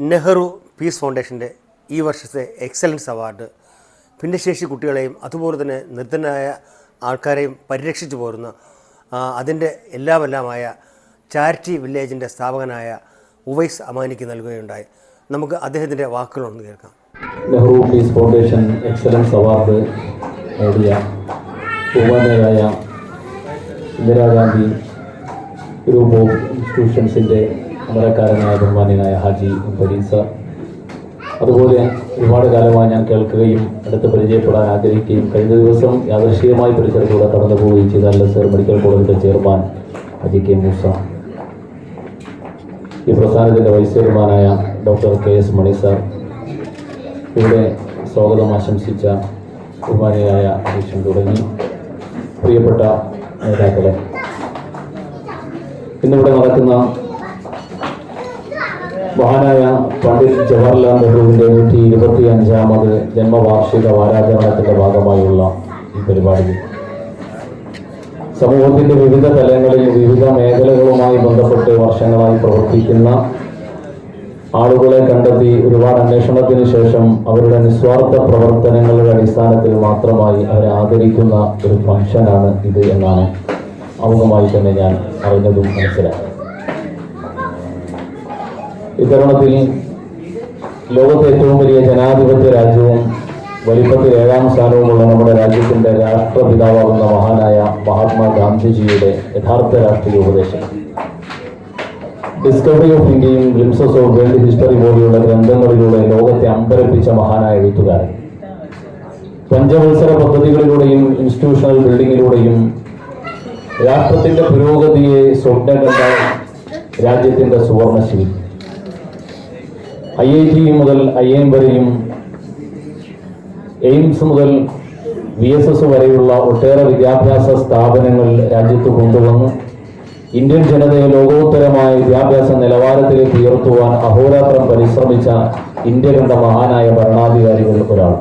Nehru piece ഫൗണ്ടേഷന്റെ ഈ വർഷത്തെ എക്സലൻസ് അവാർഡ് ഭിന്നശേഷി കുട്ടികളെയും അതുപോലെ തന്നെ നിർദ്ധനായ ആൾക്കാരെയും പരിരക്ഷിച്ചു പോരുന്ന അതിന്റെ എല്ലാമെല്ലാമായ ചാരിറ്റി വില്ലേജിന്റെ സ്ഥാപകനായ ഉവൈസ് അമാനിക്ക് നൽകുകയുണ്ടായി. നമുക്ക് അദ്ദേഹത്തിന്റെ വാക്കുകളൊന്ന് കേൾക്കാം. Nehru peace foundation excellence award നേടിയ ഉപാധ്യായ ഇന്ദിരാഗാന്ധി ഗ്രൂപ്പ് ഓഫ് ഇൻസ്റ്റിറ്റ്യൂഷൻസിന്റെ അമരക്കാരനായ ബഹുമാന്യനായ ഹാജി ഫരീസ അതുപോലെ ഒരുപാട് കാലമായി ഞാൻ കേൾക്കുകയും അടുത്ത് പരിചയപ്പെടാൻ ആഗ്രഹിക്കുകയും കഴിഞ്ഞ ദിവസം യാദൃശ്ചികമായി പരിസരത്തൂടെ കടന്നു പോവുകയും ചെയ്ത അല്ല സർ മെഡിക്കൽ കോളേജിലെ ചെയർമാൻ ഹാജി കെ മൂസ. ഈ പ്രസ്ഥാനത്തിന്റെ വൈസ് ചെയർമാനായ doctor K S Mani sir. ഇവിടെ സ്വാഗതം ആശംസിച്ച ബഹുമാനിയായ അധ്യക്ഷൻ തുടങ്ങി. പ്രിയപ്പെട്ട നേതാക്കളെ ഇന്നിവിടെ നടക്കുന്ന മഹാനായ പണ്ഡിറ്റ് ജവഹർലാൽ നെഹ്റുവിന്റെ നൂറ്റി ഇരുപത്തി അഞ്ചാമത് ജന്മവാർഷിക വാരാചരണത്തിന്റെ ഭാഗമായുള്ള ഈ പരിപാടി. സമൂഹത്തിന്റെ വിവിധ തലങ്ങളിൽ വിവിധ മേഖലകളുമായി ബന്ധപ്പെട്ട് വർഷങ്ങളായി പ്രവർത്തിക്കുന്ന ആളുകളെ കണ്ടെത്തി ഒരുപാട് അന്വേഷണത്തിന് ശേഷം അവരുടെ നിസ്വാർത്ഥ പ്രവർത്തനങ്ങളുടെ അടിസ്ഥാനത്തിൽ മാത്രമായി അവരെ ആദരിക്കുന്ന ഒരു ഫംഗ്ഷനാണ് ഇത് എന്നാണ് അമുഖമായി തന്നെ ഞാൻ അറിഞ്ഞതും മനസ്സിലാക്കി ഇത്തരുണത്തിൽ ലോകത്തെ ഏറ്റവും വലിയ ജനാധിപത്യ രാജ്യവും വലിപ്പത്തിൽ ഏഴാം സ്ഥാനവുമുള്ള നമ്മുടെ രാജ്യത്തിന്റെ രാഷ്ട്രപിതാവാകുന്ന മഹാനായ മഹാത്മാഗാന്ധിജിയുടെ യഥാർത്ഥ രാഷ്ട്രീയ ഉപദേശം. ഡിസ്കവറി ഓഫ് ഇന്ത്യയും ഗ്ലിംസസ് ഓഫ് വേൾഡ് ഹിസ്റ്ററി പോലെയുള്ള ഗ്രന്ഥങ്ങളിലൂടെ ലോകത്തെ അമ്പരപ്പിച്ച മഹാനായ എഴുത്തുകാരൻ. പഞ്ചവത്സര പദ്ധതികളിലൂടെയും ഇൻസ്റ്റിറ്റ്യൂഷണൽ ബിൽഡിങ്ങിലൂടെയും രാഷ്ട്രത്തിന്റെ പുരോഗതിയെ സ്വപ്നം കണ്ട രാജ്യത്തിന്റെ സുവർണശിലി ഐ ഐ ടി മുതൽ ഐ എം വരെയും എയിംസ് മുതൽ വി എസ് എസ് വരെയുള്ള ഒട്ടേറെ വിദ്യാഭ്യാസ സ്ഥാപനങ്ങൾ രാജ്യത്ത് കൊണ്ടുവന്ന്. ഇന്ത്യൻ ജനതയെ ലോകോത്തരമായ വിദ്യാഭ്യാസ നിലവാരത്തിലേക്ക് ഉയർത്തുവാൻ അഹോരാത്രം പരിശ്രമിച്ച ഇന്ത്യ കണ്ട മഹാനായ ഭരണാധികാരികളിൽ ഒരാൾ.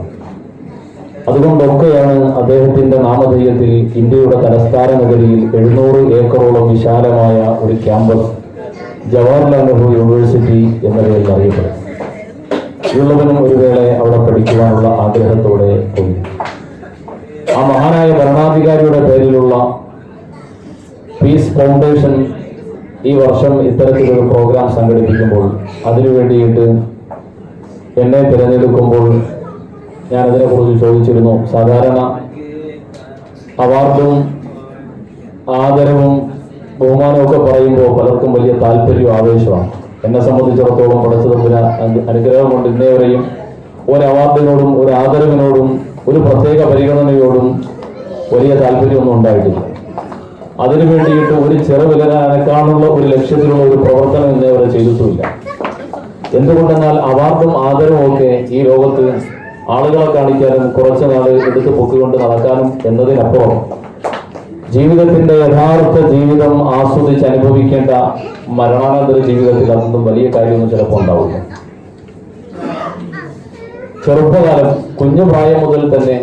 അതുകൊണ്ടൊക്കെയാണ് അദ്ദേഹത്തിന്റെ നാമധേയത്തിൽ ഇന്ത്യയുടെ തലസ്ഥാന നഗരിയിൽ എഴുന്നൂറ് ഏക്കറോളം വിശാലമായ ഒരു ക്യാമ്പസ് ജവഹർലാൽ നെഹ്റു യൂണിവേഴ്സിറ്റി എന്ന പേരിൽ അറിയപ്പെടും ഉള്ളവനും ഒരു വേളെ അവിടെ പഠിക്കുവാനുള്ള ആഗ്രഹത്തോടെ പോയി. ആ മഹാനായ ഭരണാധികാരിയുടെ പേരിലുള്ള പീസ് ഫൗണ്ടേഷൻ ഈ വർഷം ഇത്തരത്തിലൊരു പ്രോഗ്രാം സംഘടിപ്പിക്കുമ്പോൾ അതിനു വേണ്ടിയിട്ട് എന്നെ തിരഞ്ഞെടുക്കുമ്പോൾ ഞാൻ അതിനെക്കുറിച്ച് ചോദിച്ചിരുന്നു. സാധാരണ അവാർഡും ആദരവും ബഹുമാനവും ഒക്കെ പറയുമ്പോൾ പലർക്കും വലിയ താല്പര്യവും ആവേശമാണ് എന്നെ സംബന്ധിച്ചിടത്തോളം പഠിച്ചതിന് അനുഗ്രഹം കൊണ്ട് ഇന്നേവരെയും ഒരു അവാർഡിനോടും ഒരു ആദരവിനോടും ഒരു പ്രത്യേക പരിഗണനയോടും വലിയ താല്പര്യമൊന്നും ഉണ്ടായിട്ടില്ല. അതിനു വേണ്ടിയിട്ട് ഒരു ചെറുവില അനക്കാനുള്ള ഒരു ലക്ഷ്യത്തിലുള്ള ഒരു പ്രവർത്തനം ഇന്നേവരെ ചെയ്തിട്ടുമില്ല. എന്തുകൊണ്ടെന്നാൽ അവാർഡും ആദരവും ഒക്കെ ഈ ലോകത്ത് ആളുകളെ കാണിക്കാനും കുറച്ചു നാൾ എടുത്ത് പൊക്കിക്കൊണ്ട് നടക്കാനും എന്നതിനപ്പുറം ജീവിതത്തിന്റെ യഥാർത്ഥ ജീവിതം ആസ്വദിച്ച് അനുഭവിക്കേണ്ട മരണാനന്തര ജീവിതത്തിൽ അതൊന്നും വലിയ കാര്യമൊന്നും ചിലപ്പോൾ ഉണ്ടാവില്ല. ചെറുപ്പകാലം കുഞ്ഞു പ്രായം മുതൽ തന്നെ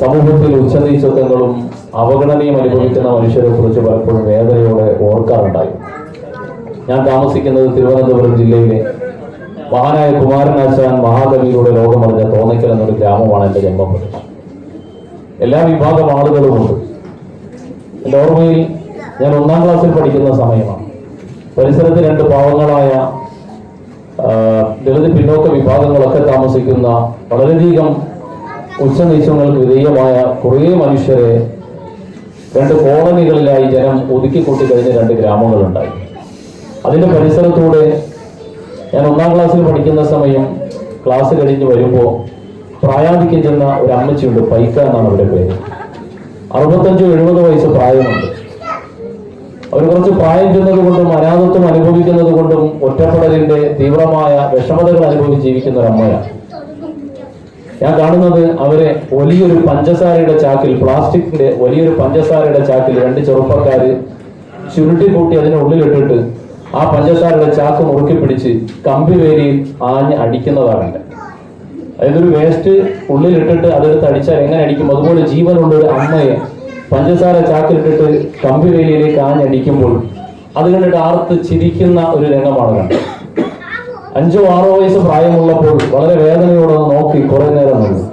സമൂഹത്തിൽ ഉച്ചനീചത്വങ്ങളും അവഗണനയും അനുഭവിക്കുന്ന മനുഷ്യരെ കുറിച്ച് പലപ്പോഴും വേദനയോടെ ഓർക്കാറുണ്ടായി. ഞാൻ താമസിക്കുന്നത് തിരുവനന്തപുരം ജില്ലയിലെ മഹാനായ കുമാരനാശാൻ മഹാകവിയുടെ ലോകമറിഞ്ഞ തോന്നയ്ക്കൽ എന്നൊരു ഗ്രാമമാണ് എന്റെ ജന്മപ്രദേശം എല്ലാ വിഭാഗം ആളുകളുമുണ്ട്. എന്റെ ഓർമ്മയിൽ ഞാൻ ഒന്നാം ക്ലാസ്സിൽ പഠിക്കുന്ന സമയമാണ്. പരിസരത്ത് രണ്ട് പാവങ്ങളായ നിരവധി പിന്നോക്ക വിഭാഗങ്ങളൊക്കെ താമസിക്കുന്ന വളരെയധികം ഉച്ചനീശങ്ങൾക്ക് വിധേയമായ കുറേ മനുഷ്യരെ രണ്ട് കോളനികളിലായി ജനം ഒതുക്കിക്കൂട്ടി കഴിഞ്ഞ രണ്ട് ഗ്രാമങ്ങളുണ്ടായി. അതിന്റെ പരിസരത്തൂടെ ഞാൻ ഒന്നാം ക്ലാസ്സിൽ പഠിക്കുന്ന സമയം ക്ലാസ് കഴിഞ്ഞ് വരുമ്പോൾ പ്രായാധിക്യം ചെന്ന ഒരു അമ്മച്ചിയുണ്ട് പൈക്ക എന്നാണ് അവരുടെ പേര്. അറുപത്തഞ്ചോ എഴുപതോ വയസ്സ് പ്രായമുണ്ട്. അവർ കുറച്ച് പ്രായം ചെന്നത് കൊണ്ടും അനാഥത്വം അനുഭവിക്കുന്നത് കൊണ്ടും ഒറ്റപ്പെടലിന്റെ തീവ്രമായ വിഷമതകൾ അനുഭവിച്ച് ജീവിക്കുന്ന ഒരു അമ്മയാണ്. ഞാൻ കാണുന്നത് അവരെ വലിയൊരു പഞ്ചസാരയുടെ ചാക്കിൽ പ്ലാസ്റ്റിക്കിന്റെ വലിയൊരു പഞ്ചസാരയുടെ ചാക്കിൽ രണ്ട് ചെറുപ്പക്കാര് ചുരുട്ടി കൂട്ടി അതിനെ ഉള്ളിലിട്ടിട്ട് ആ പഞ്ചസാരയുടെ ചാക്ക് മുറുക്കി പിടിച്ച് കമ്പി വേരിയിൽ ആഞ്ഞ് അടിക്കുന്നതാണ് അതായത് ഒരു വേസ്റ്റ് ഉള്ളിലിട്ടിട്ട് അതെടുത്ത് അടിച്ചാൽ എങ്ങനെ അടിക്കും? അതുപോലെ ജീവനുള്ള ഒരു അമ്മയെ പഞ്ചസാര ചാക്കിലിട്ടിട്ട് കമ്പി വേലിയിലേക്ക് ആഞ്ഞടിക്കുമ്പോൾ അത് കണ്ടിട്ട് ആർത്ത് ചിരിക്കുന്ന ഒരു രംഗമാണ് കണ്ടത്. അഞ്ചോ ആറോ വയസ്സ് പ്രായമുള്ളപ്പോൾ വളരെ വേദനയോടെ നോക്കി കുറെ നേരം നിന്നു.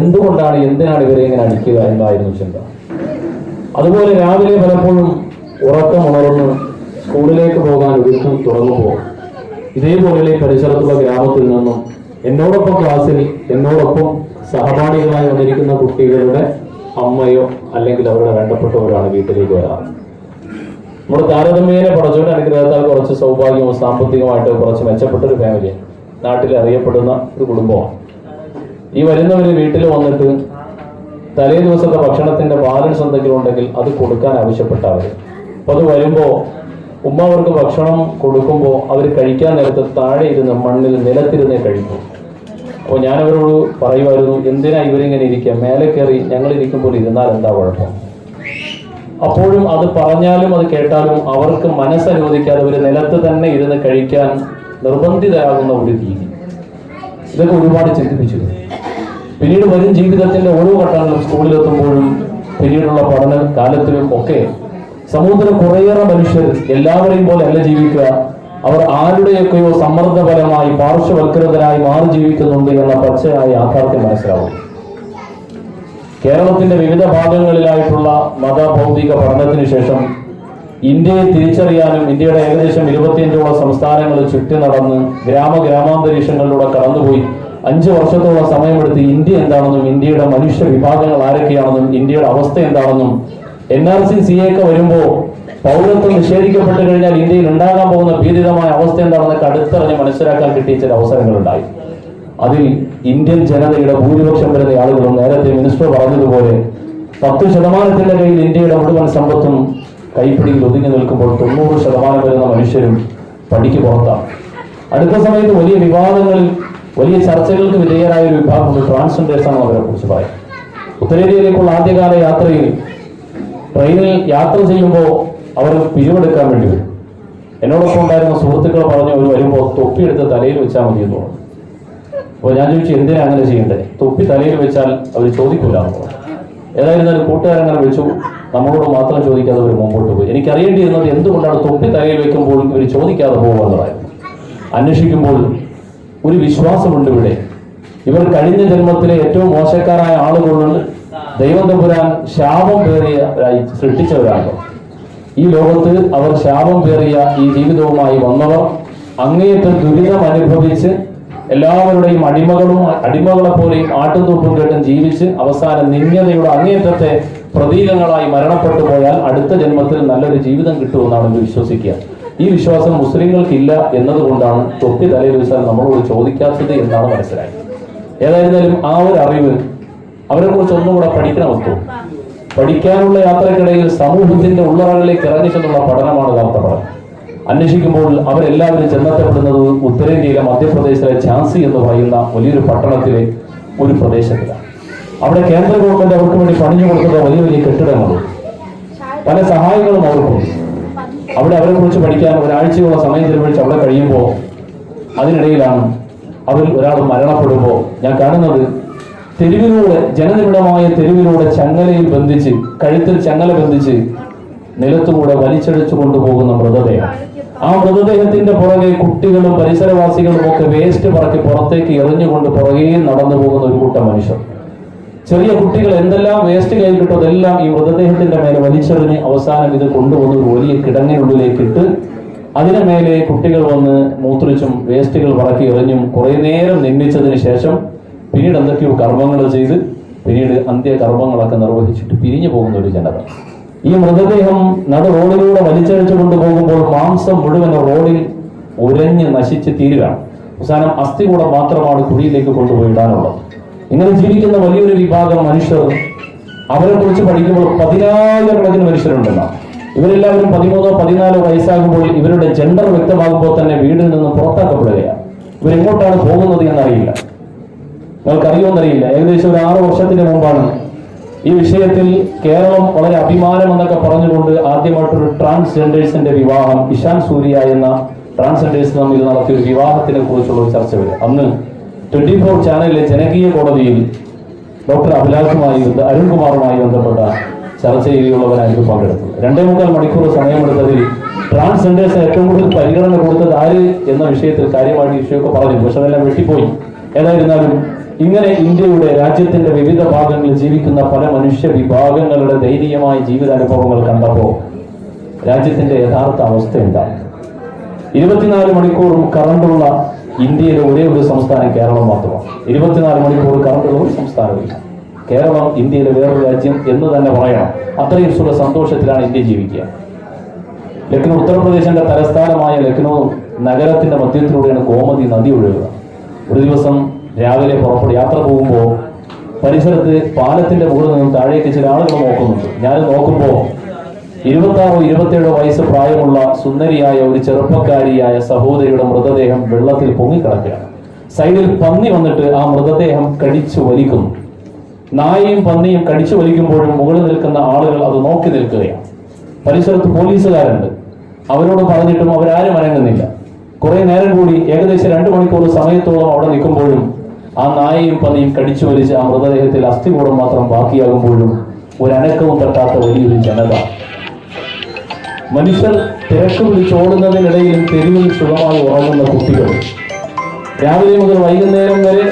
എന്തുകൊണ്ടാണ് എന്തിനാണ് ഇവരെ ഇങ്ങനെ അടിക്കുക എന്നായിരുന്നു ചിന്ത. അതുപോലെ രാവിലെ പലപ്പോഴും ഉറക്കം ഉണർന്ന് സ്കൂളിലേക്ക് പോകാൻ ഒരുക്കം ഇതേപോലെ ഈ പരിസരത്തുള്ള ഗ്രാമത്തിൽ നിന്നും എന്നോടൊപ്പം ക്ലാസ്സിൽ എന്നോടൊപ്പം സഹപാഠികളായി വന്നിരിക്കുന്ന കുട്ടികളുടെ അമ്മയോ അല്ലെങ്കിൽ അവരുടെ വേണ്ടപ്പെട്ടവരാണ് വീട്ടിലേക്ക് വരാറ്. നമ്മുടെ താരതമ്യേന പടച്ചോട്ട് അനുഗ്രഹത്താൽ കുറച്ച് സൗഭാഗ്യവും സാമ്പത്തികമായിട്ട് കുറച്ച് മെച്ചപ്പെട്ട ഒരു ഫാമിലി നാട്ടിൽ അറിയപ്പെടുന്ന ഒരു കുടുംബമാണ്. ഈ വരുന്നവർ വീട്ടിൽ വന്നിട്ട് തലേ ദിവസത്തെ ഭക്ഷണത്തിന്റെ ബാലൻസ് എന്തെങ്കിലും ഉണ്ടെങ്കിൽ അത് കൊടുക്കാൻ ആവശ്യപ്പെട്ടവർ അപ്പൊ അത് വരുമ്പോ ഉമ്മ അവർക്ക് ഭക്ഷണം കൊടുക്കുമ്പോൾ അവർ കഴിക്കാൻ നേരത്ത് താഴെ ഇരുന്ന് മണ്ണിൽ നിലത്തിരുന്നേ കഴിക്കും. അപ്പോൾ ഞാൻ അവരോട് പറയുമായിരുന്നു എന്തിനാ ഇവരിങ്ങനെ ഇരിക്കുക? മേലെ കയറി ഞങ്ങൾ ഇരിക്കുമ്പോൾ ഇരുന്നാൽ എന്താ കുഴപ്പം? അപ്പോഴും അത് പറഞ്ഞാലും അത് കേട്ടാലും അവർക്ക് മനസ്സനുവദിക്കാതെ ഒരു നിലത്ത് തന്നെ ഇരുന്ന് കഴിക്കാൻ നിർബന്ധിതരാകുന്ന ഒരു രീതി. ഇതൊക്കെ ഒരുപാട് ചിന്തിപ്പിച്ചു പിന്നീട് വരും ജീവിതത്തിന്റെ ഓരോ ഘട്ടങ്ങളിലും സ്കൂളിലെത്തുമ്പോഴും പിന്നീടുള്ള പഠന കാലത്തിലും ഒക്കെ സമൂഹത്തിലെ കുറേയേറെ മനുഷ്യർ എല്ലാവരെയും പോലെ അല്ല ജീവിക്കുക അവർ ആരുടെയൊക്കെയോ സമ്മർദ്ദപരമായി പാർശ്വവൽകൃതരായി മാറി ജീവിക്കുന്നുണ്ട് എന്ന പച്ചയായ യാഥാർത്ഥ്യം മനസ്സിലാവും. കേരളത്തിന്റെ വിവിധ ഭാഗങ്ങളിലായിട്ടുള്ള മതഭൗതിക പഠനത്തിന് ശേഷം ഇന്ത്യയെ തിരിച്ചറിയാനും ഇന്ത്യയുടെ ഏകദേശം ഇരുപത്തിയഞ്ചോളം സംസ്ഥാനങ്ങൾ ചുറ്റി നടന്ന് ഗ്രാമ ഗ്രാമാന്തരീക്ഷങ്ങളിലൂടെ കടന്നുപോയി. അഞ്ച് വർഷത്തോളം സമയമെടുത്ത് ഇന്ത്യ എന്താണെന്നും ഇന്ത്യയുടെ മനുഷ്യ വിഭാഗങ്ങൾ ആരൊക്കെയാണെന്നും ഇന്ത്യയുടെ അവസ്ഥ എന്താണെന്നും എൻ ആർ സി സി ഒക്കെ വരുമ്പോൾ പൗരത്വം നിഷേധിക്കപ്പെട്ടു കഴിഞ്ഞാൽ ഇന്ത്യയിൽ ഉണ്ടാകാൻ പോകുന്ന ഭീതിതമായ അവസ്ഥ എന്താണെന്നൊക്കെ അടുത്തറിഞ്ഞ് മനസ്സിലാക്കാൻ കിട്ടിയ ചില അവസരങ്ങളുണ്ടായി. അതിൽ ഇന്ത്യൻ ജനതയുടെ ഭൂരിപക്ഷം വരുന്ന ആളുകളും നേരത്തെ മിനിസ്റ്റർ പറഞ്ഞതുപോലെ പത്ത് ശതമാനത്തിന്റെ കയ്യിൽ ഇന്ത്യയുടെ മുഴുവൻ സമ്പത്തും കൈപ്പിടിയിൽ ഒതുങ്ങി നിൽക്കുമ്പോൾ തൊണ്ണൂറ് ശതമാനം വരുന്ന മനുഷ്യരും പടിക്ക് പുറത്താണ്. അടുത്ത സമയത്ത് വലിയ വിവാദങ്ങളിൽ വലിയ ചർച്ചകൾക്ക് വിധേയരായ ഒരു വിഭാഗം ട്രാൻസ്ജെൻഡേഴ്സ് ആണ് അവരെ കുറിച്ച് പറയാം. ഉത്തരേന്ത്യയിലേക്കുള്ള ആദ്യകാല യാത്രയിൽ ട്രെയിനിൽ യാത്ര ചെയ്യുമ്പോൾ അവർ പിരിവെടുക്കാൻ വേണ്ടി വരും. എന്നോടൊപ്പം ഉണ്ടായിരുന്ന സുഹൃത്തുക്കൾ പറഞ്ഞു അവർ വരുമ്പോൾ തൊപ്പിയെടുത്ത് തലയിൽ വെച്ചാൽ മതി എന്ന് പറഞ്ഞു. അപ്പോൾ ഞാൻ ചോദിച്ചു എന്തിനാ അങ്ങനെ ചെയ്യണ്ടേ? തൊപ്പി തലയിൽ വെച്ചാൽ അവർ ചോദിക്കൂല എന്ന് പറഞ്ഞു. ഏതായിരുന്നാലും കൂട്ടുകാരങ്ങനെ വെച്ചു നമ്മളോട് മാത്രം ചോദിക്കാതെ അവർ മുമ്പോട്ട് പോയി. എനിക്കറിയേണ്ടിയിരുന്നത് എന്തുകൊണ്ടാണ് തൊപ്പി തലയിൽ വെക്കുമ്പോൾ ഇവർ ചോദിക്കാതെ പോകുന്നതായിരുന്നു അന്വേഷിക്കുമ്പോൾ ഒരു വിശ്വാസമുണ്ട് ഇവിടെ. ഇവർ കഴിഞ്ഞ ജന്മത്തിലെ ഏറ്റവും മോശക്കാരായ ആളുകളുണ്ട് ദൈവം തമ്പുരാൻ ശാപം പേറിയ സൃഷ്ടിച്ചവരാണ്. ഈ ലോകത്ത് അവർ ശാപം പേറിയ ഈ ജീവിതവുമായി വന്നവർ അങ്ങേയറ്റം ദുരിതം അനുഭവിച്ച് എല്ലാവരുടെയും അടിമകളും അടിമകളെ പോലെയും ആട്ടുതൂപ്പും കേട്ടും ജീവിച്ച് അവസാനം നിന്യതയുടെ അങ്ങേയറ്റത്തെ പ്രതീകങ്ങളായി മരണപ്പെട്ടു പോയാൽ അടുത്ത ജന്മത്തിൽ നല്ലൊരു ജീവിതം കിട്ടുമെന്നാണ് എനിക്ക് വിശ്വസിക്കുക. ഈ വിശ്വാസം മുസ്ലിങ്ങൾക്കില്ല എന്നതുകൊണ്ടാണ് തൊപ്പി തലയിൽ വെച്ചാൽ നമ്മളോട് ചോദിക്കാത്തത് എന്നാണ് മനസ്സിലായത്. ഏതായിരുന്നാലും ആ ഒരു അറിവ് അവരെ കുറിച്ച് ഒന്നും കൂടെ പഠിക്കണമൊക്കെ പഠിക്കാനുള്ള യാത്രക്കിടയിൽ സമൂഹത്തിന്റെ ഉള്ളറകളിലേക്ക് ഇറങ്ങി ചെന്നുള്ള പഠനമാണ് വാർത്ത പഠനം അന്വേഷിക്കുമ്പോൾ അവരെല്ലാവരും ചെന്നെത്തപ്പെടുന്നത് ഉത്തരേന്ത്യയിലെ മധ്യപ്രദേശിലെ ഝാൻസി എന്ന് പറയുന്ന വലിയൊരു പട്ടണത്തിലെ ഒരു പ്രദേശത്തിലാണ്. അവിടെ കേന്ദ്ര ഗവൺമെന്റ് അവർക്ക് വേണ്ടി പണിഞ്ഞു കൊടുക്കുന്ന വലിയ വലിയ കെട്ടിടങ്ങളും പല സഹായങ്ങളും അവർക്കുണ്ട് അവിടെ അവരെ കുറിച്ച് പഠിക്കാൻ ഒരാഴ്ചയോളം സമയം ചെലവഴിച്ച് അവിടെ കഴിയുമ്പോൾ അതിനിടയിലാണ് അവരിൽ ഒരാൾ മരണപ്പെടുമ്പോൾ ഞാൻ കാണുന്നത് തെരുവിലൂടെ ജനനിബിഡമായ തെരുവിലൂടെ ചങ്ങലയിൽ ബന്ധിച്ച് കഴുത്തിൽ ചങ്ങല ബന്ധിച്ച് നിലത്തുകൂടെ വലിച്ചടിച്ചു കൊണ്ടുപോകുന്ന മൃതദേഹം. ആ മൃതദേഹത്തിന്റെ പുറകെ കുട്ടികളും പരിസരവാസികളും ഒക്കെ വേസ്റ്റ് പറക്കി പുറത്തേക്ക് എറിഞ്ഞുകൊണ്ട് പുറകെ നടന്നു പോകുന്ന ഒരു കൂട്ടം മനുഷ്യർ. ചെറിയ കുട്ടികൾ എന്തെല്ലാം വേസ്റ്റ് കയ്യിൽ കിട്ടും അതെല്ലാം ഈ മൃതദേഹത്തിന്റെ മേലെ വലിച്ചെറിഞ്ഞ് അവസാനം ഇത് കൊണ്ടുവന്ന് ഒരു വലിയ കിടങ്ങിനുള്ളിലേക്ക് ഇട്ട് അതിന് മേലെ കുട്ടികൾ വന്ന് മൂത്രിച്ചും വേസ്റ്റുകൾ പറക്കി എറിഞ്ഞും കുറെ നേരം നിന്ദിച്ചതിന് ശേഷം പിന്നീട് എന്തൊക്കെയോ കർമ്മങ്ങൾ ചെയ്ത് പിന്നീട് അന്ത്യകർമ്മങ്ങളൊക്കെ നിർവഹിച്ചിട്ട് പിരിഞ്ഞു പോകുന്ന ഒരു ജനത. ഈ മൃതദേഹം നട റോഡിലൂടെ വലിച്ചഴിച്ചു കൊണ്ടുപോകുമ്പോൾ മാംസം മുഴുവൻ റോഡിൽ ഉരഞ്ഞ് നശിച്ച് തീരുകയാണ്. അവസാനം അസ്ഥി കൂടെ മാത്രമാണ് കുഴിയിലേക്ക് കൊണ്ടുപോയി ഇടാനുള്ളത് ഇങ്ങനെ ജീവിക്കുന്ന വലിയൊരു വിഭാഗം മനുഷ്യർ അവരെ കുറിച്ച് പഠിക്കുമ്പോൾ പതിനായിരക്കണക്കിന് മനുഷ്യരുണ്ടെന്നാണ്. ഇവരെല്ലാവരും പതിമൂന്നോ പതിനാലോ വയസ്സാകുമ്പോൾ ഇവരുടെ ജെൻഡർ വ്യക്തമാകുമ്പോൾ തന്നെ വീടിൽ നിന്ന് പുറത്താക്കപ്പെടുകയാണ്. ഇവരെങ്ങോട്ടാണ് പോകുന്നത് എന്നറിയില്ല. നിങ്ങൾക്ക് അറിയുമെന്നറിയില്ല ഏകദേശം ഒരു ആറ് വർഷത്തിന് മുമ്പാണ്. ഈ വിഷയത്തിൽ കേരളം വളരെ അഭിമാനം എന്നൊക്കെ പറഞ്ഞുകൊണ്ട് ആദ്യമായിട്ടൊരു ട്രാൻസ്ജെൻഡേഴ്സിന്റെ വിവാഹം ഇഷാൻ സൂര്യ എന്ന ട്രാൻസ്ജെൻഡേഴ്സ് തമ്മിൽ നടത്തിയ ഒരു വിവാഹത്തിനെ കുറിച്ചുള്ള ചർച്ച വരും. അന്ന് ട്വന്റി ഫോർ ചാനലിലെ ജനകീയ കോടതിയിൽ ഡോക്ടർ അഭിലാഷുമായി അരുൺകുമാറുമായി ബന്ധപ്പെട്ട ചർച്ചയിലുള്ളവരായിരുന്നു പങ്കെടുത്തത്. രണ്ടേ മുക്കാൽ മണിക്കൂർ സമയമെടുത്തതിൽ ട്രാൻസ്ജെൻഡേഴ്സ് ഏറ്റവും കൂടുതൽ പരിഗണന കൊടുത്തത് ആര് എന്ന വിഷയത്തിൽ കാര്യമായിട്ട് വിഷയമൊക്കെ പറഞ്ഞു. പക്ഷെ അതെല്ലാം വെട്ടിപ്പോയി. ഏതായിരുന്നാലും ഇങ്ങനെ ഇന്ത്യയുടെ രാജ്യത്തിന്റെ വിവിധ ഭാഗങ്ങളിൽ ജീവിക്കുന്ന പല മനുഷ്യ വിഭാഗങ്ങളുടെ ദൈനീയമായ ജീവിതാനുഭവങ്ങൾ കണ്ടപ്പോൾ രാജ്യത്തിന്റെ യഥാർത്ഥ അവസ്ഥ എന്താ? ഇരുപത്തിനാല് മണിക്കൂറും കറണ്ടുള്ള ഇന്ത്യയിലെ ഒരേ ഒരു സംസ്ഥാനം കേരളം മാത്രമാണ്. ഇരുപത്തിനാല് മണിക്കൂർ കറണ്ടുള്ള ഒരു സംസ്ഥാനമില്ല. കേരളം ഇന്ത്യയിലെ വേറൊരു രാജ്യം എന്ന് തന്നെ പറയണം. അത്രയും സുഖ സന്തോഷത്തിലാണ് ഇന്ത്യ ജീവിക്കുക. ലക്നൗ ഉത്തർപ്രദേശിന്റെ തലസ്ഥാനമായ ലക്നൗ നഗരത്തിന്റെ മധ്യത്തിലൂടെയാണ് ഗോമതി നദി ഒഴുകുക ഒരു ദിവസം രാവിലെ പുറപ്പെടും യാത്ര പോകുമ്പോൾ പരിസരത്ത് പാലത്തിന്റെ മുകളിൽ നിന്ന് താഴേക്ക് ചില ആളുകൾ നോക്കുന്നുണ്ട്. ഞാൻ നോക്കുമ്പോൾ ഇരുപത്താറോ ഇരുപത്തേഴോ വയസ്സ് പ്രായമുള്ള സുന്ദരിയായ ഒരു ചെറുപ്പക്കാരിയായ സഹോദരിയുടെ മൃതദേഹം വെള്ളത്തിൽ പൊങ്ങിക്കിടക്കുകയാണ്. സൈഡിൽ പന്നി വന്നിട്ട് ആ മൃതദേഹം കടിച്ചു വലിക്കുന്നു. നായയും പന്നിയും കടിച്ചു വലിക്കുമ്പോഴും മുകളിൽ നിൽക്കുന്ന ആളുകൾ അത് നോക്കി നിൽക്കുകയാണ്. പരിസരത്ത് പോലീസുകാരുണ്ട്. അവരോട് പറഞ്ഞിട്ടും അവരാരും അനങ്ങുന്നില്ല. കുറെ നേരം കൂടി ഏകദേശം രണ്ടു മണിക്കൂർ സമയത്തോളം അവിടെ നിൽക്കുമ്പോഴും ആ നായയും പന്നിയും കടിച്ചു വലിച്ച് ആ മൃതദേഹത്തിൽ അസ്ഥികൂടം മാത്രം ബാക്കിയാകുമ്പോഴും ഒരനക്കവും തട്ടാത്ത വലിയൊരു ജനത. മനുഷ്യർ തിരക്ക് വിളിച്ചോടുന്നതിനിടയിൽ തെരുവിൽ സുഖമായി ഉറങ്ങുന്ന കുട്ടികൾ. രാവിലെ മുതൽ വൈകുന്നേരം വരെ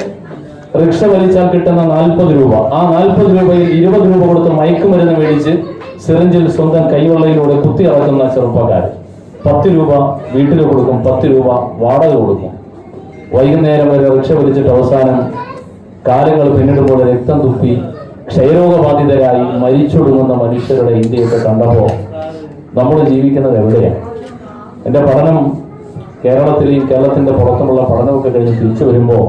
റിക്ഷ വലിച്ചാൽ കിട്ടുന്ന നാൽപ്പത് രൂപ. ആ നാൽപ്പത് രൂപയിൽ ഇരുപത് രൂപ കൊടുത്ത് മയക്കുമരുന്ന് മേടിച്ച് സിറിഞ്ചിൽ സ്വന്തം കൈവെള്ളയിലൂടെ കുത്തി ഇറക്കുന്ന ചെറുപ്പക്കാർ പത്ത് രൂപ വീട്ടിൽ കൊടുക്കും പത്ത് രൂപ വാടക കൊടുക്കും. വൈകുന്നേരം വരെ റിക്ഷ വലിച്ചിട്ട് അവസാനം കാലങ്ങൾ പോലെ രക്തം തുപ്പി ക്ഷയരോഗബാധിതരായി മരിച്ചൊടുങ്ങുന്ന മനുഷ്യരുടെ ഇന്ത്യയൊക്കെ കണ്ടപ്പോൾ നമ്മൾ ജീവിക്കുന്നത് എവിടെയാണ്? എന്റെ പഠനം കേരളത്തിലെയും കേരളത്തിന്റെ പുറത്തുമുള്ള പഠനമൊക്കെ കഴിഞ്ഞ് തിരിച്ചു വരുമ്പോൾ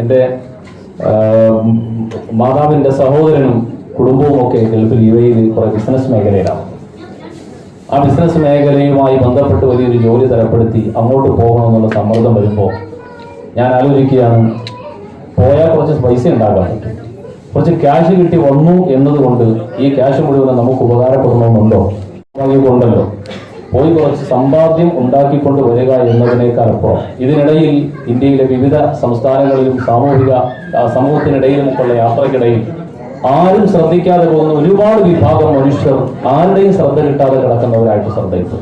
എന്റെ മാതാവിന്റെ സഹോദരനും കുടുംബവും ഒക്കെ ഗൾഫിൽ യു എയിൽ കുറേ ബിസിനസ് മേഖലയിലാണ്. ആ ബിസിനസ് മേഖലയുമായി ബന്ധപ്പെട്ട് വലിയൊരു ജോലി തരപ്പെടുത്തി അങ്ങോട്ട് പോകണമെന്നുള്ള സമ്മർദ്ദം വരുമ്പോൾ ഞാൻ ആലോചിക്കുകയാണ് പോയാൽ കുറച്ച് പൈസ ഉണ്ടാക്കാൻ പറ്റും. കുറച്ച് ക്യാഷ് കിട്ടി വന്നു എന്നതുകൊണ്ട് ഈ ക്യാഷ് മുഴുവൻ നമുക്ക് ഉപകാരപ്പെടണമെന്നുണ്ടോ ഉണ്ടല്ലോ പോയി കുറച്ച് സമ്പാദ്യം ഉണ്ടാക്കിക്കൊണ്ട് വരിക എന്നതിനേക്കാൾ അപ്പുറം. ഇതിനിടയിൽ ഇന്ത്യയിലെ വിവിധ സംസ്ഥാനങ്ങളിലും സാമൂഹിക സമൂഹത്തിനിടയിലുമൊക്കെയുള്ള യാത്രക്കിടയിൽ ആരും ശ്രദ്ധിക്കാതെ പോകുന്ന ഒരുപാട് വിഭാഗം മനുഷ്യർ ആരുടെയും ശ്രദ്ധ കിട്ടാതെ കിടക്കുന്നവരായിട്ട് ശ്രദ്ധയിട്ടു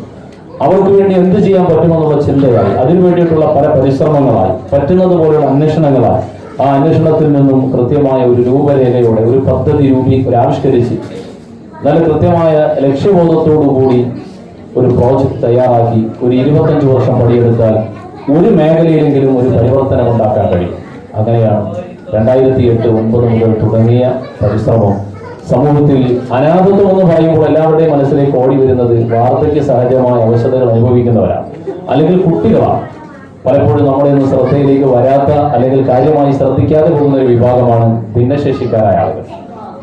അവർക്ക് വേണ്ടി എന്ത് ചെയ്യാൻ പറ്റുമെന്നുള്ള ചിന്തയായി അതിനു വേണ്ടിയിട്ടുള്ള പല പരിശ്രമങ്ങളായി പറ്റുന്നത് പോലെയുള്ള അന്വേഷണങ്ങളായി ആ അന്വേഷണത്തിൽ നിന്നും കൃത്യമായ ഒരു രൂപരേഖയോടെ ഒരു പദ്ധതി രൂപീ ഒരു ആവിഷ്കരിച്ച് നല്ല കൃത്യമായ ലക്ഷ്യബോധത്തോടു കൂടി ഒരു പ്രോജക്റ്റ് തയ്യാറാക്കി ഒരു ഇരുപത്തഞ്ച് വർഷം പണിയെടുത്താൽ ഒരു മേഖലയിലെങ്കിലും ഒരു പരിവർത്തനം ഉണ്ടാക്കാൻ കഴിയും. അങ്ങനെയാണ് രണ്ടായിരത്തി എട്ട് ഒമ്പത് മുതൽ തുടങ്ങിയ പരിശ്രമം. സമൂഹത്തിൽ അനാഥത്വം എന്ന് പറയുമ്പോൾ എല്ലാവരുടെയും മനസ്സിലേക്ക് ഓടി വരുന്നത് വാർദ്ധക്യ സഹജമായ അവശതകൾ അനുഭവിക്കുന്നവരാണ് അല്ലെങ്കിൽ കുട്ടികളാണ് പലപ്പോഴും നമ്മുടെ ഒന്നും ശ്രദ്ധയിലേക്ക് വരാത്ത അല്ലെങ്കിൽ കാര്യമായി ശ്രദ്ധിക്കാതെ പോകുന്ന ഒരു വിഭാഗമാണ് ഭിന്നശേഷിക്കാരായ ആളുകൾ.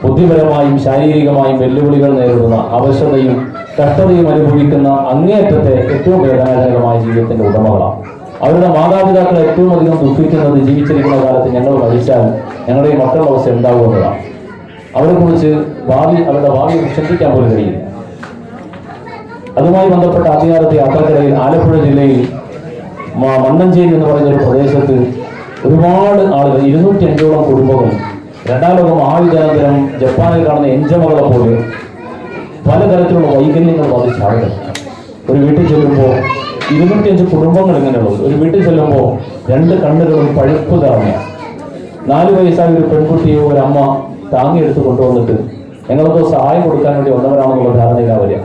ബുദ്ധിപരമായും ശാരീരികമായും വെല്ലുവിളികൾ നേരിടുന്ന അവശതയും കഷ്ടതയും അനുഭവിക്കുന്ന അങ്ങേയറ്റത്തെ ഏറ്റവും വേദനാജനകമായ ജീവിതത്തിന്റെ ഉടമകളാണ് അവരുടെ മാതാപിതാക്കൾ ഏറ്റവും അധികം ദുഃഖിക്കുന്നത് ജീവിച്ചിരിക്കുന്ന കാലത്ത് ഞങ്ങൾ മരിച്ചാൽ ഞങ്ങളുടെ ഈ മക്കളുടെ അവസ്ഥ ഉണ്ടാകുമെന്നതാണ് അവരെ കുറിച്ച് ഭാവി അവരുടെ ഭാവിയെ ചിന്തിക്കാൻ പോലും കഴിയില്ല. അതുമായി ബന്ധപ്പെട്ട അധികാരത്തെ യാത്രക്കിടയിൽ ആലപ്പുഴ ജില്ലയിൽ മണ്ണഞ്ചേരി എന്ന് പറയുന്ന ഒരു പ്രദേശത്ത് ഒരുപാട് ആളുകൾ ഇരുന്നൂറ്റി അഞ്ചോളം കുടുംബങ്ങൾ രണ്ടാം ലോക മഹായുദ്ധാനന്തരം ജപ്പാനിൽ കാണുന്ന എഞ്ചമകളെ പോലെ പലതരത്തിലുള്ള വൈകല്യങ്ങൾ ബാധിച്ച ആളുകൾ. ഒരു വീട്ടിൽ ചെല്ലുമ്പോൾ ഇരുന്നൂറ്റിയഞ്ച് കുടുംബങ്ങൾ ഇങ്ങനെയുള്ളത്. ഒരു വീട്ടിൽ ചെല്ലുമ്പോൾ രണ്ട് കണ്ണുകളും പഴുപ്പ് താങ്ങി നാല് വയസ്സായ ഒരു പെൺകുട്ടിയെ ഒരു അമ്മ താങ്ങിയെടുത്ത് കൊണ്ടുവന്നിട്ട് ഞങ്ങൾക്ക് സഹായം കൊടുക്കാൻ വേണ്ടി വന്നവരാണെന്നുള്ള ധാരണയിലാ വരിക.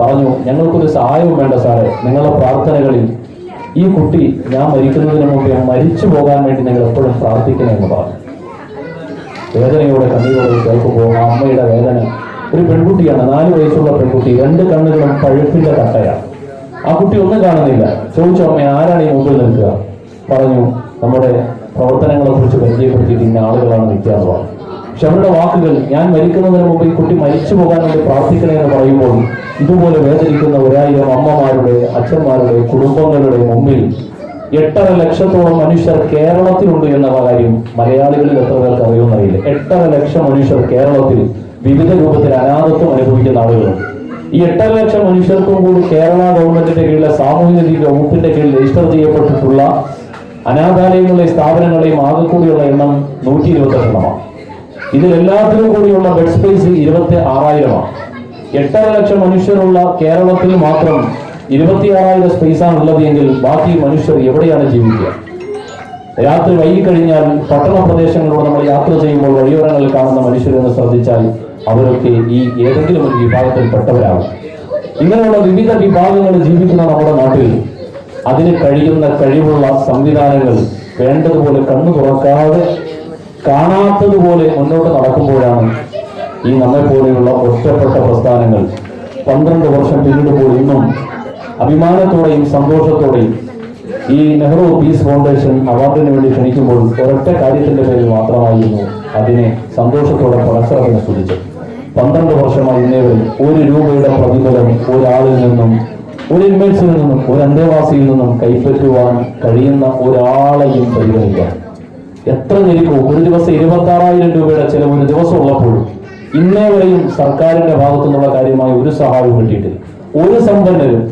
പറഞ്ഞു ഞങ്ങൾക്കൊരു സഹായവും വേണ്ട സാറേ. നിങ്ങളുടെ പ്രാർത്ഥനകളിൽ ഈ കുട്ടി ഞാൻ മരിക്കുന്നതിന് മുമ്പേ മരിച്ചു പോകാൻ വേണ്ടി നിങ്ങൾ എപ്പോഴും പ്രാർത്ഥിക്കണം എന്ന് പറഞ്ഞു. വേദനയോടെ കണ്ണീരോട് കേൾക്കുമ്പോൾ അമ്മയുടെ വേദന ഒരു പെൺകുട്ടിയാണ് നാല് വയസ്സുള്ള പെൺകുട്ടി രണ്ട് കണ്ണുകളും പഴുപ്പിന്റെ കട്ടയാണ് ആ കുട്ടി ഒന്നും കാണുന്നില്ല. ചോദിച്ചു അമ്മ ആരാണ് ഈ മുമ്പിൽ നിൽക്കുക പറഞ്ഞു നമ്മുടെ പ്രവർത്തനങ്ങളെ കുറിച്ച് പരിചയപ്പെടുത്തിയിട്ട് ഇന്ന ആളുകളാണ് നിൽക്കുക പറഞ്ഞു പക്ഷെ അവരുടെ വാക്കുകൾ ഞാൻ മരിക്കുന്നതിന് മുമ്പ് ഈ കുട്ടി മരിച്ചു പോകാൻ വേണ്ടി പ്രാർത്ഥിക്കണേ എന്ന് പറയുമ്പോൾ ഇതുപോലെ വേദനിക്കുന്ന ഒരായിരം അമ്മമാരുടെ അച്ഛന്മാരുടെ കുടുംബങ്ങളുടെ മുമ്പിൽ എട്ടര ലക്ഷത്തോളം മനുഷ്യർ കേരളത്തിലുണ്ട് എന്ന കാര്യം മലയാളികളിൽ എത്ര പേർക്ക് അറിയുമെന്നറിയില്ല. എട്ടര ലക്ഷം മനുഷ്യർ കേരളത്തിൽ വിവിധ രൂപത്തിൽ അനാഥത്വം അനുഭവിക്കുന്ന ആളുകളുണ്ട്. ഈ എട്ടര ലക്ഷം മനുഷ്യർക്കും കൂടി കേരള ഗവൺമെന്റിന്റെ കീഴിലെ സാമൂഹിക നീതി വകുപ്പിന്റെ കീഴിൽ രജിസ്റ്റർ ചെയ്യപ്പെട്ടിട്ടുള്ള അനാഥാലയങ്ങളുടെയും സ്ഥാപനങ്ങളെയും ആകെ കൂടിയുള്ള എണ്ണം നൂറ്റി ഇരുപത്തെട്ടെണ്ണമാണ് ഇതിൽ എല്ലാത്തിലും കൂടിയുള്ള ബെഡ് സ്പേസ് ഇരുപത്തി ആറായിരമാണ് എട്ടര ലക്ഷം മനുഷ്യരുള്ള കേരളത്തിൽ മാത്രം ഇരുപത്തിയാറായിരം സ്പേസാണ് ഉള്ളത് എങ്കിൽ ബാക്കി മനുഷ്യർ എവിടെയാണ് ജീവിക്കുക? രാത്രി വൈകിക്കഴിഞ്ഞാൽ പട്ടണ പ്രദേശങ്ങളിലൂടെ നമ്മൾ യാത്ര ചെയ്യുമ്പോൾ വഴിയോരങ്ങളിൽ കാണുന്ന മനുഷ്യരെന്ന് ശ്രദ്ധിച്ചാൽ അവരൊക്കെ ഈ ഏതെങ്കിലും ഒരു വിഭാഗത്തിൽ പെട്ടവരാണ്. ഇങ്ങനെയുള്ള വിവിധ വിഭാഗങ്ങൾ ജീവിക്കുന്ന നമ്മുടെ നാട്ടിൽ അതിന് കഴിയുന്ന കഴിവുള്ള സംവിധാനങ്ങൾ വേണ്ടതുപോലെ കണ്ണു തുറക്കാതെ കാണാത്തതുപോലെ മുന്നോട്ട് നടക്കുമ്പോഴാണ് ഈ നമ്മെ പോലെയുള്ള ഒറ്റപ്പെട്ട പ്രസ്ഥാനങ്ങൾ പന്ത്രണ്ട് വർഷം പിന്നിടുമ്പോൾ ഇന്നും അഭിമാനത്തോടെയും സന്തോഷത്തോടെയും ഈ നെഹ്റു പീസ് ഫൗണ്ടേഷൻ അവാർഡിന് വേണ്ടി ക്ഷണിക്കുമ്പോൾ ഒരൊറ്റ കാര്യത്തിന്റെ പേരിൽ മാത്രമായിരുന്നു അതിനെ സന്തോഷത്തോടെ സ്തുതിച്ചത് പന്ത്രണ്ട് വർഷമായി ഇന്നേ വരെ ഒരു രൂപയുടെ പ്രതിഫലം ഒരാളിൽ നിന്നും ഒരു ഇൻമേറ്റ്സിൽ നിന്നും ഒരു അന്തേവാസിയിൽ നിന്നും കൈപ്പറ്റുവാൻ കഴിയുന്ന ഒരാളെയും പരിഗണിക്കുക എത്ര ഞെരുക്കവും ഒരു ദിവസം ഇരുപത്തി ആറായിരം രൂപയുടെ ചിലവ് ഒരു ദിവസം ഉള്ളപ്പോഴും ഇന്നേ വരെയും സർക്കാരിന്റെ ഭാഗത്തു നിന്നുള്ള കാര്യമായി ഒരു സഹായവും കിട്ടിയിട്ടില്ല ഒരു സമ്പന്നരും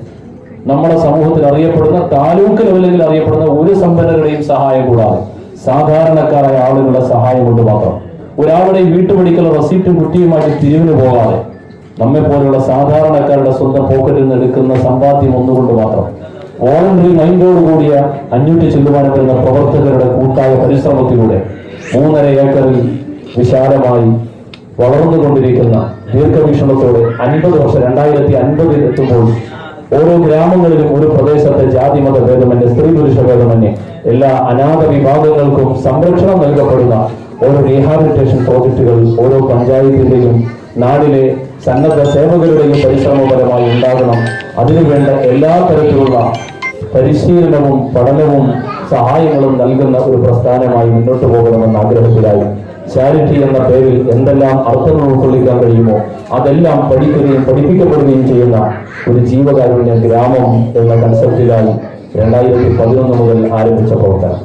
നമ്മുടെ സമൂഹത്തിൽ അറിയപ്പെടുന്ന താലൂക്ക് ലെവലിൽ അറിയപ്പെടുന്ന ഒരു സമ്പന്നരുടെയും സഹായം കൂടാതെ സാധാരണക്കാരായ ആളുകളുടെ സഹായം കൊണ്ട് മാത്രം ഒരാളുടെ വീട്ടുപടിക്കുള്ള റെസിപ്റ്റും കുട്ടിയുമായിട്ട് തിരിവിന് പോകാതെ നമ്മെ പോലെയുള്ള സാധാരണക്കാരുടെ സ്വന്തം പോക്കറ്റിൽ നിന്ന് എടുക്കുന്ന സമ്പാദ്യം ഒന്നുകൊണ്ട് മാത്രം. വോളണ്ടറി മൈൻഡോട് കൂടിയ അഞ്ഞൂറ്റി ചെല്ലുവാനും വരുന്ന പ്രവർത്തകരുടെ കൂട്ടായ പരിശ്രമത്തിലൂടെ മൂന്നര ഏക്കറിൽ വിശാലമായി വളർന്നുകൊണ്ടിരിക്കുന്ന ദീർഘവീക്ഷണത്തോടെ അൻപത് വർഷം രണ്ടായിരത്തി അൻപതിൽ എത്തുമ്പോൾ ഓരോ ഗ്രാമങ്ങളിലും ഒരു പ്രദേശത്തെ ജാതി മത ഭേദമന്യേ സ്ത്രീ പുരുഷ ഭേദമന്യേ എല്ലാ അനാഥ വിഭാഗങ്ങൾക്കും സംരക്ഷണം നൽകപ്പെടുന്ന ഓരോ റീഹാബിലിറ്റേഷൻ പ്രോജക്റ്റുകൾ ഓരോ പഞ്ചായത്തിന്റെയും നാടിലെ സന്നദ്ധ സേവകരുടെയും പരിശ്രമപരമായി ഉണ്ടാകണം. അതിനുവേണ്ട എല്ലാ തരത്തിലുള്ള പരിശീലനവും പഠനവും സഹായങ്ങളും നൽകുന്ന ഒരു പ്രസ്ഥാനമായി മുന്നോട്ട് പോകണമെന്ന് ആഗ്രഹത്തിലായി ചാരിറ്റി എന്ന പേരിൽ എന്തെല്ലാം അർത്ഥങ്ങൾ ഉൾക്കൊള്ളിക്കാൻ കഴിയുമോ അതെല്ലാം പഠിക്കുകയും പഠിപ്പിക്കപ്പെടുകയും ചെയ്യുന്ന ഒരു ജീവകാരുണ്യ ഗ്രാമം എന്ന കൺസെപ്റ്റിലായി രണ്ടായിരത്തി പതിനൊന്ന് മുതൽ ആരംഭിച്ച പ്രവർത്തനം.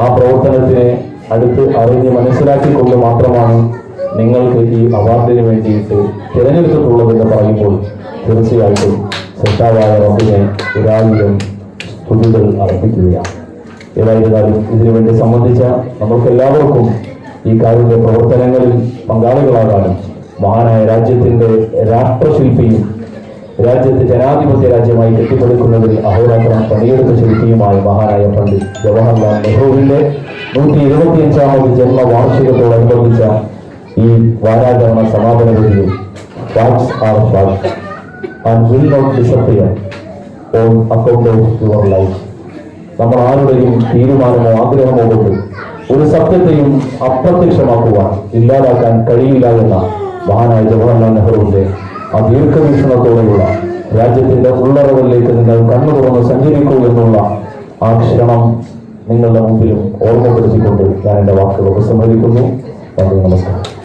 ആ പ്രവർത്തനത്തിനെ അടുത്ത് അറിഞ്ഞ് മനസ്സിലാക്കിക്കൊണ്ട് മാത്രമാണ് നിങ്ങൾക്ക് ഈ അവാർഡിന് വേണ്ടിയിട്ട് തിരഞ്ഞെടുത്തിട്ടുള്ളതെന്ന് പറയുമ്പോൾ തീർച്ചയായിട്ടും ശ്രദ്ധാവായ റബ്ബിനെ ഒരാളിലും സ്തുതികൾ അർപ്പിക്കുകയാണ്. ഏതായിരുന്നാലും ഇതിനുവേണ്ടി സംബന്ധിച്ച നമുക്ക് എല്ലാവർക്കും ഈ കാര്യത്തിലെ പ്രവർത്തനങ്ങളിൽ പങ്കാളികളാകാനും മഹാനായ രാജ്യത്തിന്റെ രാഷ്ട്രശില്പിയും രാജ്യത്തെ ജനാധിപത്യ രാജ്യമായി കെട്ടിപ്പടുക്കുന്നതിൽ അഹോരാത്രം പണിയെടുത്ത ശില്പിയുമായ മഹാനായ പണ്ഡിറ്റ് ജവഹർലാൽ നെഹ്റുവിന്റെ നൂറ്റി ഇരുപത്തിയഞ്ചാമത് ജന്മവാർഷികത്തോടനുബന്ധിച്ച ഈ വാരാചരണ സമാപന വേദിയിൽ facts are facts and will not disappear on account of your life നമ്മൾ ആരുടെയും തീരുമാനമോ ആഗ്രഹമോ കൊണ്ട് ഒരു സത്യത്തെയും അപ്രത്യക്ഷമാക്കുവാൻ ഇല്ലാതാക്കാൻ കഴിയില്ല എന്ന മഹാനായ ജവഹർലാൽ നെഹ്റുവിന്റെ ആ ദീർഘവീക്ഷണത്തോടെയുള്ള രാജ്യത്തിന്റെ ഉള്ളറകളിലേക്ക് നിങ്ങൾ കണ്ണു തുറന്ന് സഞ്ചരിക്കൂ എന്നുള്ള ആ ക്ഷണം നിങ്ങളുടെ മുമ്പിലും ഓർമ്മപ്പെടുത്തിക്കൊണ്ട് ഞാൻ എന്റെ വാക്കുകൾ ഉപസംഹരിക്കുന്നു. നന്ദി നമസ്കാരം.